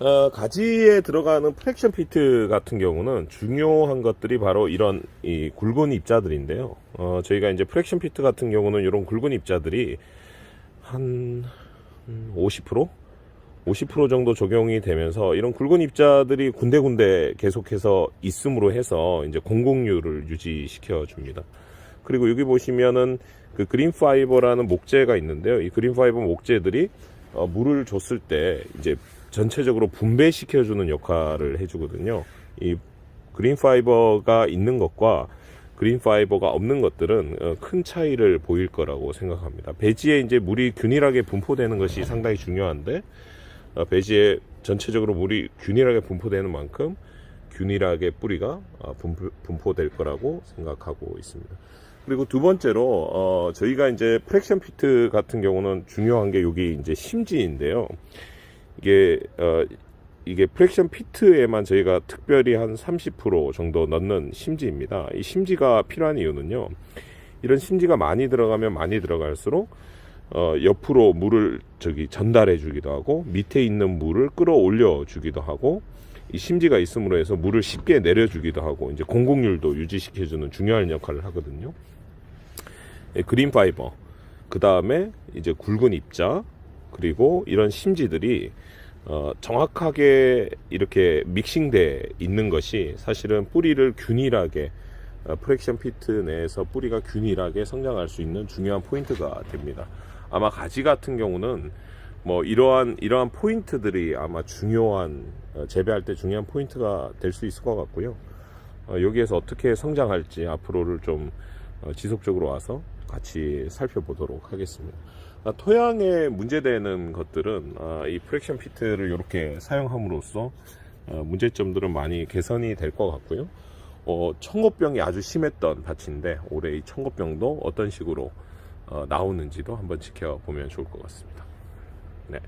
어, 가지에 들어가는 프랙션 피트 같은 경우는 중요한 것들이 바로 이런 이 굵은 입자들인데요. 어, 저희가 이제 프랙션 피트 같은 경우는 이런 굵은 입자들이 한 음, 50%? 50% 정도 적용이 되면서 이런 굵은 입자들이 군데군데 계속해서 있음으로 해서 이제 공공률을 유지시켜 줍니다. 그리고 여기 보시면은 그 그린 파이버라는 목재가 있는데요. 이 그린 파이버 목재들이 어, 물을 줬을 때 이제 전체적으로 분배시켜 주는 역할을 해주거든요. 이 그린 파이버가 있는 것과 그린 파이버가 없는 것들은 어, 큰 차이를 보일 거라고 생각합니다. 배지에 이제 물이 균일하게 분포되는 것이 상당히 중요한데 어, 배지에 전체적으로 물이 균일하게 분포되는 만큼 균일하게 뿌리가 어, 분포, 분포 될 거라고 생각하고 있습니다. 그리고 두 번째로 어, 저희가 이제 프랙션 피트 같은 경우는 중요한 게 여기 이제 심지인데요. 이게 어, 이게 프랙션 피트에만 저희가 특별히 한 30% 정도 넣는 심지입니다. 이 심지가 필요한 이유는요. 이런 심지가 많이 들어가면 많이 들어갈수록 어, 옆으로 물을 저기 전달해 주기도 하고 밑에 있는 물을 끌어올려 주기도 하고 이 심지가 있음으로 해서 물을 쉽게 내려 주기도 하고 이제 공공률도 유지시켜 주는 중요한 역할을 하거든요. 예, 그린 파이버 그 다음에 이제 굵은 입자 그리고 이런 심지들이 어, 정확하게 이렇게 믹싱돼 있는 것이 사실은 뿌리를 균일하게 어, 프랙션 피트 내에서 뿌리가 균일하게 성장할 수 있는 중요한 포인트가 됩니다. 아마 가지 같은 경우는 뭐 이러한 이러한 포인트들이 아마 중요한 어, 재배할 때 중요한 포인트가 될 수 있을 것 같고요. 어, 여기에서 어떻게 성장할지 앞으로를 좀 어, 지속적으로 와서 같이 살펴보도록 하겠습니다. 아, 토양에 문제되는 것들은 아, 이 프랙션 피트를 이렇게 사용함으로써 어, 문제점들은 많이 개선이 될 것 같고요. 어, 청고병이 아주 심했던 밭인데 올해 이 청고병도 어떤 식으로 어, 나오는지도 한번 지켜보면 좋을 것 같습니다. 네.